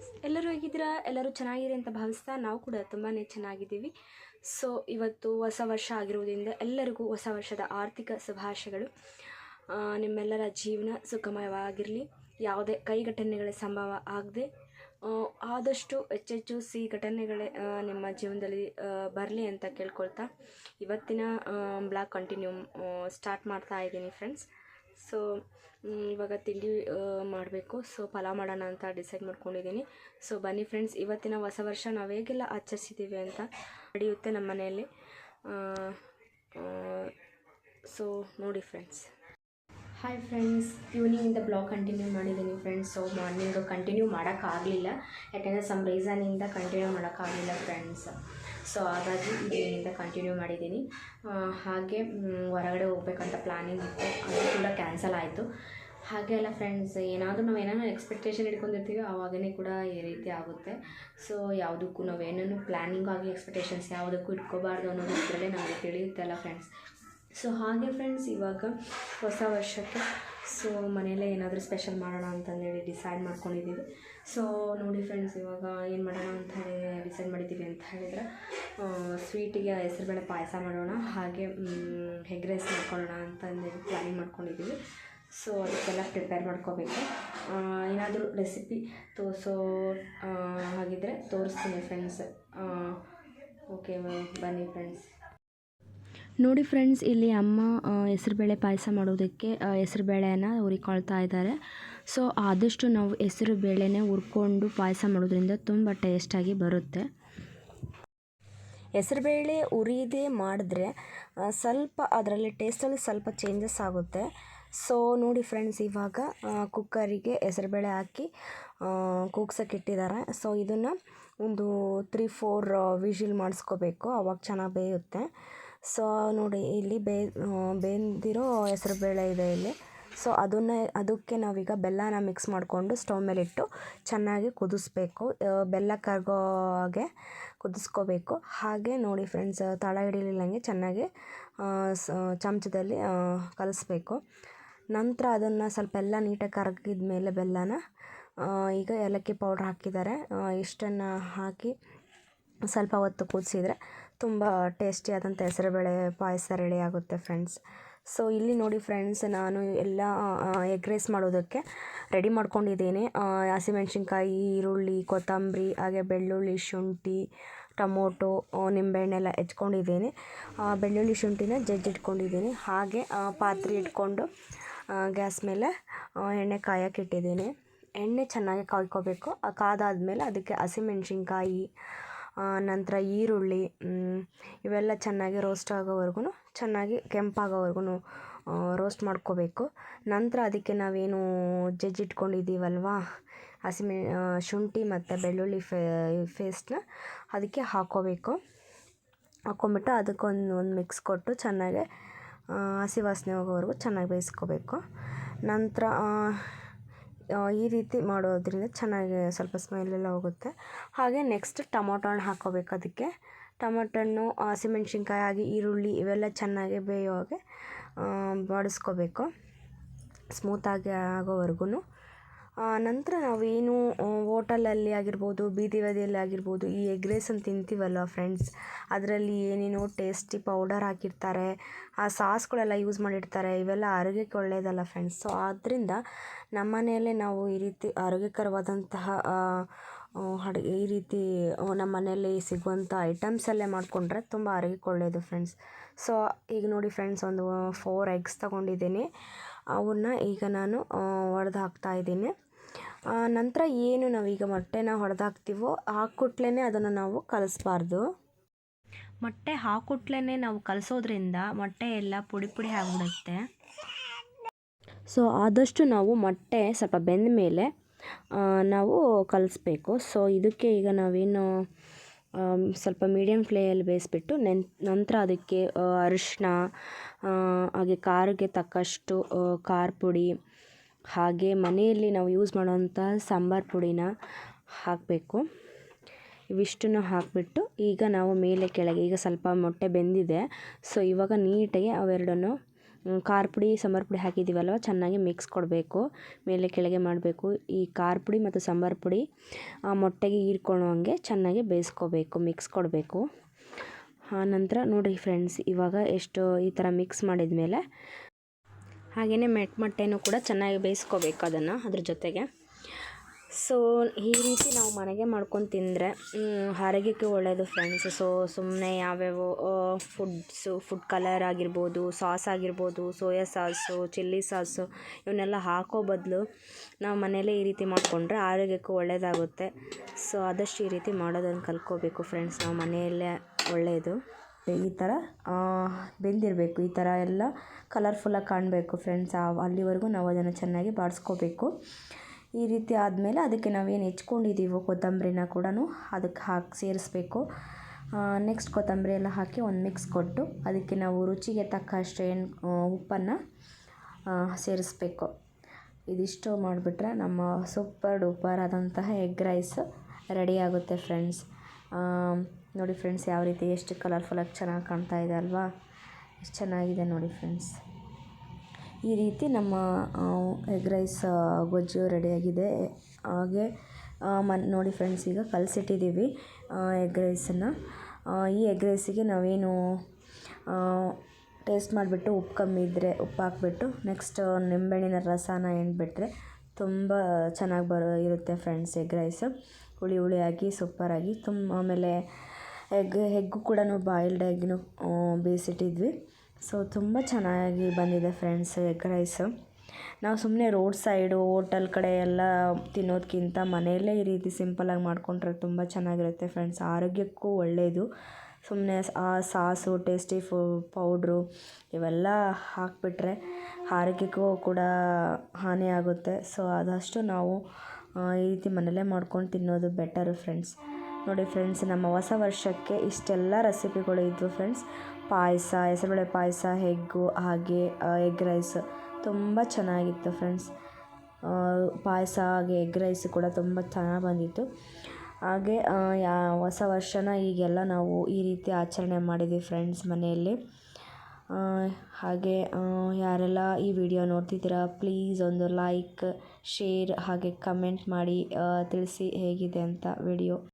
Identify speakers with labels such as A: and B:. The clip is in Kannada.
A: ಫ್ರೆಂಡ್ಸ್ ಎಲ್ಲರೂ ಹೇಗಿದ್ದೀರಾ? ಎಲ್ಲರೂ ಚೆನ್ನಾಗಿರಿ ಅಂತ ಭಾವಿಸ್ತಾ ನಾವು ಕೂಡ ತುಂಬಾ ಚೆನ್ನಾಗಿದ್ದೀವಿ. ಸೊ ಇವತ್ತು ಹೊಸ ವರ್ಷ ಆಗಿರುವುದರಿಂದ ಎಲ್ಲರಿಗೂ ಹೊಸ ವರ್ಷದ ಆರ್ಥಿಕ ಶುಭಾಶಯಗಳು. ನಿಮ್ಮೆಲ್ಲರ ಜೀವನ ಸುಖಮಯವಾಗಿರಲಿ ಯಾವುದೇ ಕೈ ಘಟನೆಗಳ ಸಂಭವ ಆಗದೆ ಆದಷ್ಟು ಹೆಚ್ಚೆಚ್ಚು ಸಿಹಿ ಘಟನೆಗಳೇ ನಿಮ್ಮ ಜೀವನದಲ್ಲಿ ಬರಲಿ ಅಂತ ಕೇಳ್ಕೊಳ್ತಾ ಇವತ್ತಿನ ಬ್ಲಾಗ್ ಕಂಟಿನ್ಯೂ ಸ್ಟಾರ್ಟ್ ಮಾಡ್ತಾ ಇದ್ದೀನಿ ಫ್ರೆಂಡ್ಸ್ ಸೊ ಇವಾಗ ತಿಂಡಿ ಮಾಡಬೇಕು. ಸೊ, ಪಲಾವ್ ಮಾಡೋಣ ಅಂತ ಡಿಸೈಡ್ ಮಾಡ್ಕೊಂಡಿದ್ದೀನಿ. ಸೊ, ಬನ್ನಿ ಫ್ರೆಂಡ್ಸ್ ಇವತ್ತಿನ ಹೊಸ ವರ್ಷ ನಾವು ಹೇಗೆಲ್ಲ ಆಚರಿಸಿದ್ದೀವಿ ಅಂತ ನಡೆಯುತ್ತೆ ನಮ್ಮ ಮನೆಯಲ್ಲಿ. ಸೊ, ನೋಡಿ ಫ್ರೆಂಡ್ಸ್ ಹಾಯ್ ಫ್ರೆಂಡ್ಸ್ ಈವ್ನಿಂಗಿಂದ ಬ್ಲಾಗ್ ಕಂಟಿನ್ಯೂ ಮಾಡಿದ್ದೀನಿ ಫ್ರೆಂಡ್ಸ್ ಸೊ ಮಾರ್ನಿಂಗು ಕಂಟಿನ್ಯೂ ಮಾಡೋಕ್ಕಾಗಲಿಲ್ಲ. ಯಾಕೆಂದರೆ ಸಮ್ ರೀಸನಿಂದ ಕಂಟಿನ್ಯೂ ಮಾಡೋಕ್ಕಾಗಲಿಲ್ಲ ಫ್ರೆಂಡ್ಸ್ ಸೊ ಹಾಗಾಗಿ ಇದರಿಂದ ಕಂಟಿನ್ಯೂ ಮಾಡಿದ್ದೀನಿ. ಹಾಗೆ ಹೊರಗಡೆ ಹೋಗ್ಬೇಕಂತ ಪ್ಲ್ಯಾನಿಂಗ್ ಇತ್ತು. ಅದು ಕೂಡ ಕ್ಯಾನ್ಸಲ್ ಆಯಿತು. ಹಾಗೆ ಅಲ್ಲ ಫ್ರೆಂಡ್ಸ್ ಏನಾದರೂ ನಾವು ಏನಾದ್ರು ಎಕ್ಸ್ಪೆಕ್ಟೇಷನ್ ಇಟ್ಕೊಂಡಿರ್ತೀವಿ ಆವಾಗನೇ ಕೂಡ ಈ ರೀತಿ ಆಗುತ್ತೆ. ಸೊ ಯಾವುದಕ್ಕೂ ನಾವು ಏನೇನು ಪ್ಲ್ಯಾನಿಂಗ್ ಆಗಿ ಎಕ್ಸ್ಪೆಕ್ಟೇಷನ್ಸ್ ಯಾವುದಕ್ಕೂ ಇಟ್ಕೋಬಾರ್ದು ಅನ್ನೋದು ಇದರಲ್ಲೇ ನಮಗೆ ತಿಳಿಯುತ್ತಲ್ಲ ಫ್ರೆಂಡ್ಸ್ ಸೊ ಹಾಗೆ ಫ್ರೆಂಡ್ಸ್ ಇವಾಗ ಹೊಸ ವರ್ಷಕ್ಕೆ ಸೊ ಮನೆಯಲ್ಲೇ ಏನಾದರೂ ಸ್ಪೆಷಲ್ ಮಾಡೋಣ ಅಂತಂದೇಳಿ ಡಿಸೈಡ್ ಮಾಡ್ಕೊಂಡಿದ್ದೀವಿ. ಸೊ ನೋಡಿ ಫ್ರೆಂಡ್ಸ್ ಇವಾಗ ಏನು ಮಾಡೋಣ ಅಂತ ಹೇಳಿ ಡಿಸೈಡ್ ಮಾಡಿದ್ದೀವಿ ಅಂತ ಹೇಳಿದ್ರೆ ಸ್ವೀಟಿಗೆ ಹೆಸರುಬೇಳೆ ಪಾಯಸ ಮಾಡೋಣ, ಹಾಗೆ ಹೆಗ್ ರೈಸ್ ಮಾಡ್ಕೊಳ್ಳೋಣ ಅಂತಂದೇಳಿ ಪ್ಲ್ಯಾನಿಂಗ್ ಮಾಡ್ಕೊಂಡಿದ್ದೀವಿ. ಸೊ ಅದಕ್ಕೆಲ್ಲ ಪ್ರಿಪೇರ್ ಮಾಡ್ಕೋಬೇಕು. ಏನಾದರೂ ರೆಸಿಪಿ ತೋರಿಸೋ ಹಾಗಿದ್ರೆ ತೋರಿಸ್ತೀನಿ ಫ್ರೆಂಡ್ಸ್ ಓಕೆ ಬನ್ನಿ ಫ್ರೆಂಡ್ಸ್ ನೋಡಿ ಫ್ರೆಂಡ್ಸ್, ಇಲ್ಲಿ ಅಮ್ಮ ಹೆಸರುಬೇಳೆ ಪಾಯಸ ಮಾಡೋದಕ್ಕೆ ಹೆಸರುಬೇಳೆನ ಹುರಿಕೊಳ್ತಾ ಇದ್ದಾರೆ. ಸೊ, ಆದಷ್ಟು ನಾವು ಹೆಸರು ಬೇಳೆನೇ ಹುರ್ಕೊಂಡು ಪಾಯಸ ಮಾಡೋದ್ರಿಂದ ತುಂಬ ಟೇಸ್ಟಾಗಿ ಬರುತ್ತೆ. ಹೆಸರುಬೇಳೆ ಉರಿದೇ ಮಾಡಿದ್ರೆ ಸ್ವಲ್ಪ ಅದರಲ್ಲಿ ಟೇಸ್ಟಲ್ಲಿ ಸ್ವಲ್ಪ ಚೇಂಜಸ್ ಆಗುತ್ತೆ. ಸೊ ನೋಡಿ ಫ್ರೆಂಡ್ಸ್, ಇವಾಗ ಕುಕ್ಕರಿಗೆ ಹೆಸರುಬೇಳೆ ಹಾಕಿ ಕೂಗ್ಸಕ್ಕೆ ಇಟ್ಟಿದ್ದಾರೆ. ಸೊ ಇದನ್ನು ಒಂದು ತ್ರೀ ಫೋರ್ ವಿಷಿಲ್ ಮಾಡಿಸ್ಕೋಬೇಕು. ಅವಾಗ ಚೆನ್ನಾಗಿ ಬೇಯುತ್ತೆ. ಸೊ ನೋಡಿ, ಇಲ್ಲಿ ಬೇ ಬೆಂದಿರೋ ಹೆಸರುಬೇಳೆ ಇದೆ ಇಲ್ಲಿ. ಸೊ ಅದನ್ನ, ಅದಕ್ಕೆ ನಾವೀಗ ಬೆಲ್ಲನ ಮಿಕ್ಸ್ ಮಾಡಿಕೊಂಡು ಸ್ಟವ್ ಮೇಲಿಟ್ಟು ಚೆನ್ನಾಗಿ ಕುದಿಸ್ಬೇಕು. ಬೆಲ್ಲ ಕರಗೋ ಹಾಗೆ ಕುದಿಸ್ಕೋಬೇಕು. ಹಾಗೆ ನೋಡಿ ಫ್ರೆಂಡ್ಸ್ ತಳ ಹಿಡಿಲಿಲ್ಲಂಗೆ ಚೆನ್ನಾಗಿ ಚಮಚದಲ್ಲಿ ಕಲಿಸ್ಬೇಕು. ನಂತರ ಅದನ್ನು ಸ್ವಲ್ಪ ಎಲ್ಲ ನೀಟಾಗಿ ಕರಗಿದ ಮೇಲೆ ಬೆಲ್ಲನ ಈಗ ಏಲಕ್ಕಿ ಪೌಡ್ರ್ ಹಾಕಿದ್ದಾರೆ. ಇಷ್ಟನ್ನು ಹಾಕಿ ಸ್ವಲ್ಪ ಹೊತ್ತು ಕುದಿಸಿದ್ರೆ ತುಂಬ ಟೇಸ್ಟಿಯಾದಂಥ ಹೆಸರುಬೇಳೆ ಪಾಯಸ ರೆಡಿ ಆಗುತ್ತೆ ಫ್ರೆಂಡ್ಸ್. ಸೊ ಇಲ್ಲಿ ನೋಡಿ ಫ್ರೆಂಡ್ಸ್, ನಾನು ಎಲ್ಲ ಎಗ್ ರೈಸ್ ಮಾಡೋದಕ್ಕೆ ರೆಡಿ ಮಾಡ್ಕೊಂಡಿದ್ದೀನಿ. ಹಸಿಮೆಣ್ಸಿನ್ಕಾಯಿ, ಈರುಳ್ಳಿ, ಕೊತ್ತಂಬರಿ, ಹಾಗೆ ಬೆಳ್ಳುಳ್ಳಿ, ಶುಂಠಿ, ಟೊಮೊಟೊ ನಿಂಬೆಹಣ್ಣೆಲ್ಲ ಹೆಚ್ಕೊಂಡಿದ್ದೀನಿ. ಬೆಳ್ಳುಳ್ಳಿ, ಶುಂಠಿನ ಜಜ್ಜಿಟ್ಕೊಂಡಿದ್ದೀನಿ. ಹಾಗೆ ಪಾತ್ರೆ ಇಟ್ಕೊಂಡು ಗ್ಯಾಸ್ ಮೇಲೆ ಎಣ್ಣೆ ಕಾಯಕ್ಕೆ ಇಟ್ಟಿದ್ದೀನಿ. ಎಣ್ಣೆ ಚೆನ್ನಾಗಿ ಕಾಯ್ಕೋಬೇಕು. ಕಾದಾದ ಮೇಲೆ ಅದಕ್ಕೆ ಹಸಿಮೆಣ್ಸಿನ್ಕಾಯಿ ನಂತರ ಈರುಳ್ಳಿ ಇವೆಲ್ಲ ಚೆನ್ನಾಗಿ ರೋಸ್ಟ್ ಆಗೋವರೆಗೂ ಚೆನ್ನಾಗಿ ಕೆಂಪಾಗೋವರೆಗೂ ರೋಸ್ಟ್ ಮಾಡ್ಕೋಬೇಕು. ನಂತರ ಅದಕ್ಕೆ ನಾವೇನು ಜಜ್ಜಿಟ್ಕೊಂಡಿದ್ದೀವಲ್ವ ಹಸಿಮೆ ಶುಂಠಿ ಮತ್ತು ಬೆಳ್ಳುಳ್ಳಿ ಫೇ ಪೇಸ್ಟ್ನ ಅದಕ್ಕೆ ಹಾಕ್ಕೋಬೇಕು ಹಾಕ್ಕೊಂಬಿಟ್ಟು ಅದಕ್ಕೊಂದು ಒಂದು ಮಿಕ್ಸ್ ಕೊಟ್ಟು ಚೆನ್ನಾಗಿ ಹಸಿ ವಾಸನೆ ಹೋಗೋವರೆಗೂ ಚೆನ್ನಾಗಿ ಬೇಯಿಸ್ಕೋಬೇಕು. ನಂತರ ಈ ರೀತಿ ಮಾಡೋದ್ರಿಂದ ಚೆನ್ನಾಗಿ ಸ್ವಲ್ಪ ಸ್ಮೆಲ್ ಎಲ್ಲ ಹೋಗುತ್ತೆ. ಹಾಗೆ ನೆಕ್ಸ್ಟ್ ಟೊಮೊಟೊ ಹಣ್ಣು ಹಾಕ್ಕೋಬೇಕು ಅದಕ್ಕೆ. ಟೊಮೊಟೊ ಹಣ್ಣು ಹಸಿಮೆಣ್ಸಿನ್ಕಾಯಿ ಹಾಗೆ ಈರುಳ್ಳಿ ಇವೆಲ್ಲ ಚೆನ್ನಾಗಿ ಬೇಯೋ ಹಾಗೆ ಬಾಡಿಸ್ಕೋಬೇಕು. ಸ್ಮೂತಾಗಿ ಆಗೋವರೆಗೂ ನಂತರ ನಾವೇನು ಹೋಟಲಲ್ಲಿ ಆಗಿರ್ಬೋದು, ಬೀದಿ ಬದಿಯಲ್ಲಿ ಆಗಿರ್ಬೋದು, ಈ ಎಗ್ ರೈಸನ್ನು ತಿಂತೀವಲ್ಲ ಫ್ರೆಂಡ್ಸ್ ಅದರಲ್ಲಿ ಏನೇನೋ ಟೇಸ್ಟಿ ಪೌಡರ್ ಹಾಕಿರ್ತಾರೆ, ಆ ಸಾಸ್ಗಳೆಲ್ಲ ಯೂಸ್ ಮಾಡಿರ್ತಾರೆ, ಇವೆಲ್ಲ ಆರೋಗ್ಯಕ್ಕೆ ಒಳ್ಳೆಯದಲ್ಲ ಫ್ರೆಂಡ್ಸ್ ಸೊ ಆದ್ದರಿಂದ ನಮ್ಮ ಮನೆಯಲ್ಲೇ ನಾವು ಈ ರೀತಿ ಆರೋಗ್ಯಕರವಾದಂತಹ ಅಡುಗೆ, ಈ ರೀತಿ ನಮ್ಮ ಮನೆಯಲ್ಲಿ ಸಿಗುವಂಥ ಐಟಮ್ಸಲ್ಲೇ ಮಾಡಿಕೊಂಡ್ರೆ ತುಂಬ ಆರೋಗ್ಯಕ್ಕೆ ಒಳ್ಳೆಯದು ಫ್ರೆಂಡ್ಸ್ ಸೊ ಈಗ ನೋಡಿ ಫ್ರೆಂಡ್ಸ್ ಒಂದು ಫೋರ್ ಎಗ್ಸ್ ತೊಗೊಂಡಿದ್ದೀನಿ. ಅವನ್ನ ಈಗ ನಾನು ಒಡೆದು ಹಾಕ್ತಾ ಇದ್ದೀನಿ. ನಂತರ ಏನು ನಾವೀಗ ಮೊಟ್ಟೆನ ಹೊಡೆದಾಕ್ತೀವೋ ಹಾಕ್ಕೊಟ್ಲೇ ಅದನ್ನು ನಾವು ಕಲಿಸ್ಬಾರ್ದು. ಮೊಟ್ಟೆ ಹಾಕೊಟ್ಲೇ ನಾವು ಕಲಿಸೋದ್ರಿಂದ ಮೊಟ್ಟೆ ಎಲ್ಲ ಪುಡಿ ಪುಡಿ ಆಗಿಬಿಡುತ್ತೆ. ಸೊ ಆದಷ್ಟು ನಾವು ಮೊಟ್ಟೆ ಸ್ವಲ್ಪ ಬೆಂದ ಮೇಲೆ ನಾವು ಕಲಿಸ್ಬೇಕು. ಸೊ ಇದಕ್ಕೆ ಈಗ ನಾವೇನು ಸ್ವಲ್ಪ ಮೀಡಿಯಮ್ ಫ್ಲೇಯಲ್ಲಿ ಬೇಯಿಸ್ಬಿಟ್ಟು ನೆನ್, ನಂತರ ಅದಕ್ಕೆ ಅರಿಶಿನ ಹಾಗೆ ಖಾರಕ್ಕೆ ತಕ್ಕಷ್ಟು ಖಾರ ಪುಡಿ, ಹಾಗೆ ಮನೆಯಲ್ಲಿ ನಾವು ಯೂಸ್ ಮಾಡೋವಂಥ ಸಾಂಬಾರು ಪುಡಿನ ಹಾಕಬೇಕು. ಇವಿಷ್ಟನ್ನು ಹಾಕಿಬಿಟ್ಟು ಈಗ ನಾವು ಮೇಲೆ ಕೆಳಗೆ, ಈಗ ಸ್ವಲ್ಪ ಮೊಟ್ಟೆ ಬೆಂದಿದೆ. ಸೊ ಇವಾಗ ನೀಟಾಗಿ ಅವೆರಡನ್ನು ಖಾರ ಪುಡಿ, ಸಾಂಬಾರು ಪುಡಿ ಹಾಕಿದ್ದೀವಲ್ವ? ಚೆನ್ನಾಗಿ ಮಿಕ್ಸ್ ಕೊಡಬೇಕು. ಮೇಲೆ ಕೆಳಗೆ ಮಾಡಬೇಕು. ಈ ಖಾರ ಪುಡಿ ಮತ್ತು ಸಾಂಬಾರು ಪುಡಿ, ಆ, ಮೊಟ್ಟೆಗೆ ಹೀರ್ಕೊಳ್ಳೋ ಹಂಗೆ ಚೆನ್ನಾಗಿ ಬೇಯಿಸ್ಕೋಬೇಕು ಮಿಕ್ಸ್ ಕೊಡಬೇಕು. ನಂತರ ನೋಡಿರಿ ಫ್ರೆಂಡ್ಸ್ ಇವಾಗ ಎಷ್ಟು ಈ ಥರ ಮಿಕ್ಸ್ ಮಾಡಿದ ಮೇಲೆ ಹಾಗೆಯೇ ಮೆಟ್ ಮೊಟ್ಟೆನೂ ಕೂಡ ಚೆನ್ನಾಗಿ ಬೇಯಿಸ್ಕೋಬೇಕು ಅದನ್ನು ಅದ್ರ ಜೊತೆಗೆ. ಸೊ ಈ ರೀತಿ ನಾವು ಮನೆಗೆ ಮಾಡ್ಕೊಂಡು ತಿಂದರೆ ಆರೋಗ್ಯಕ್ಕೆ ಒಳ್ಳೆಯದು ಫ್ರೆಂಡ್ಸ್ ಸೊ ಸುಮ್ಮನೆ ಯಾವ್ಯಾವ ಫುಡ್ಸು ಫುಡ್ ಕಲರ್ ಆಗಿರ್ಬೋದು ಸಾಸ್ ಆಗಿರ್ಬೋದು ಸೋಯಾ ಸಾಸು ಚಿಲ್ಲಿ ಸಾಸು ಇವನ್ನೆಲ್ಲ ಹಾಕೋ ಬದಲು ನಾವು ಮನೆಯಲ್ಲೇ ಈ ರೀತಿ ಮಾಡಿಕೊಂಡ್ರೆ ಆರೋಗ್ಯಕ್ಕೂ ಒಳ್ಳೆಯದಾಗುತ್ತೆ ಸೊ ಆದಷ್ಟು ಈ ರೀತಿ ಮಾಡೋದನ್ನು ಕಲ್ತ್ಕೋಬೇಕು ಫ್ರೆಂಡ್ಸ್ ನಾವು ಮನೆಯಲ್ಲೇ ಒಳ್ಳೆಯದು ಈ ಥರ ಬೆಂದಿರಬೇಕು. ಈ ಥರ ಎಲ್ಲ ಕಲರ್ಫುಲ್ಲಾಗಿ ಕಾಣಬೇಕು ಫ್ರೆಂಡ್ಸ್ ಅಲ್ಲಿವರೆಗೂ ನಾವು ಅದನ್ನು ಚೆನ್ನಾಗಿ ಬಾಡಿಸ್ಕೋಬೇಕು ಈ ರೀತಿ ಆದಮೇಲೆ ಅದಕ್ಕೆ ನಾವೇನು ಹೆಚ್ಕೊಂಡಿದ್ದೀವೋ ಕೊತ್ತಂಬರಿನ ಕೂಡ ಅದಕ್ಕೆ ಹಾಕಿ ಸೇರಿಸ್ಬೇಕು. ನೆಕ್ಸ್ಟ್ ಕೊತ್ತಂಬರಿ ಎಲ್ಲ ಹಾಕಿ ಒಂದು ಮಿಕ್ಸ್ ಕೊಟ್ಟು ಅದಕ್ಕೆ ನಾವು ರುಚಿಗೆ ತಕ್ಕಷ್ಟು ಏನು ಉಪ್ಪನ್ನು ಸೇರಿಸ್ಬೇಕು. ಇದಿಷ್ಟು ಮಾಡಿಬಿಟ್ರೆ ನಮ್ಮ ಸೂಪರ್ ಡೂಪರ್ ಆದಂತಹ ಎಗ್ ರೈಸ್ ರೆಡಿ ಆಗುತ್ತೆ ಫ್ರೆಂಡ್ಸ್ ನೋಡಿ ಫ್ರೆಂಡ್ಸ್ ಯಾವ ರೀತಿ ಎಷ್ಟು ಕಲರ್ಫುಲ್ಲಾಗಿ ಚೆನ್ನಾಗಿ ಕಾಣ್ತಾ ಇದೆ ಅಲ್ವಾ? ಎಷ್ಟು ಚೆನ್ನಾಗಿದೆ ನೋಡಿ ಫ್ರೆಂಡ್ಸ್ ಈ ರೀತಿ ನಮ್ಮ ಎಗ್ ರೈಸ್ ಗೊಜ್ಜು ರೆಡಿಯಾಗಿದೆ. ಹಾಗೆ ಮನ್, ನೋಡಿ ಫ್ರೆಂಡ್ಸ್, ಈಗ ಕಲಸಿಟ್ಟಿದ್ದೀವಿ ಎಗ್ ರೈಸನ್ನು. ಈ ಎಗ್ ರೈಸಿಗೆ ನಾವೇನು ಟೇಸ್ಟ್ ಮಾಡಿಬಿಟ್ಟು ಉಪ್ಪು ಕಮ್ಮಿ ಇದ್ದರೆ ಉಪ್ಪು ಹಾಕ್ಬಿಟ್ಟು ನೆಕ್ಸ್ಟ್ ನಿಂಬೆಹಣ್ಣಿನ ರಸನ ಹಿಂಡ್ಬಿಟ್ರೆ ತುಂಬ ಚೆನ್ನಾಗಿ ಬರೋ, ಇರುತ್ತೆ ಫ್ರೆಂಡ್ಸ್ ಎಗ್ ರೈಸ್. ಹುಳಿ ಹುಳಿಯಾಗಿ, ಸೂಪರಾಗಿ ತುಂಬ ಆಮೇಲೆ ಎಗ್, ಎಗ್ಗು ಕೂಡ ಬಾಯ್ಲ್ಡ್ ಎಗ್ನು ಬೇಯಿಸಿಟ್ಟಿದ್ವಿ. ಸೊ, ತುಂಬ ಚೆನ್ನಾಗಿ ಬಂದಿದೆ ಫ್ರೆಂಡ್ಸ್, ಎಗ್ ರೈಸು. ನಾವು ಸುಮ್ಮನೆ ರೋಡ್ ಸೈಡು, ಹೋಟೆಲ್ ಕಡೆ ಎಲ್ಲ ತಿನ್ನೋದಕ್ಕಿಂತ ಮನೆಯಲ್ಲೇ ಈ ರೀತಿ ಸಿಂಪಲಾಗಿ ಮಾಡಿಕೊಂಡ್ರೆ ತುಂಬ ಚೆನ್ನಾಗಿರುತ್ತೆ ಫ್ರೆಂಡ್ಸ್, ಆರೋಗ್ಯಕ್ಕೂ ಒಳ್ಳೆಯದು ಸುಮ್ಮನೆ ಆ ಸಾಸು, ಟೇಸ್ಟಿ ಫು, ಪೌಡ್ರು ಇವೆಲ್ಲ ಹಾಕಿಬಿಟ್ರೆ ಆರೋಗ್ಯಕ್ಕೂ ಕೂಡ ಹಾನಿಯಾಗುತ್ತೆ. ಸೊ, ಆದಷ್ಟು ನಾವು ಈ ರೀತಿ ಮನೆಯಲ್ಲೇ ಮಾಡ್ಕೊಂಡು ತಿನ್ನೋದು ಬೆಟರು ಫ್ರೆಂಡ್ಸ್. ನೋಡಿ ಫ್ರೆಂಡ್ಸ್, ನಮ್ಮ ಹೊಸ ವರ್ಷಕ್ಕೆ ಇಷ್ಟೆಲ್ಲ ರೆಸಿಪಿಗಳು ಇದ್ವು ಫ್ರೆಂಡ್ಸ್. ಪಾಯಸ, ಹೆಸರುಬೇಳೆ ಪಾಯಸ, ಹೆಗ್ಗು, ಹಾಗೆ ಎಗ್ ರೈಸ್ ತುಂಬ ಚೆನ್ನಾಗಿತ್ತು ಫ್ರೆಂಡ್ಸ್. ಪಾಯಸ, ಹಾಗೆ ಎಗ್ ರೈಸ್ ಕೂಡ ತುಂಬ ಚೆನ್ನಾಗಿ ಬಂದಿತ್ತು. ಹಾಗೆ ಯಾ, ಹೊಸ ವರ್ಷನ ಈಗೆಲ್ಲ ನಾವು ಈ ರೀತಿ ಆಚರಣೆ ಮಾಡಿದ್ವಿ ಫ್ರೆಂಡ್ಸ್ ಮನೆಯಲ್ಲಿ. ಹಾಗೆ ಯಾರೆಲ್ಲ ಈ ವಿಡಿಯೋ ನೋಡ್ತಿದ್ದೀರಾ, ಪ್ಲೀಸ್ ಒಂದು ಲೈಕ್, ಶೇರ್, ಹಾಗೆ ಕಮೆಂಟ್ ಮಾಡಿ ತಿಳಿಸಿ ಹೇಗಿದೆ ಅಂತ ವಿಡಿಯೋ.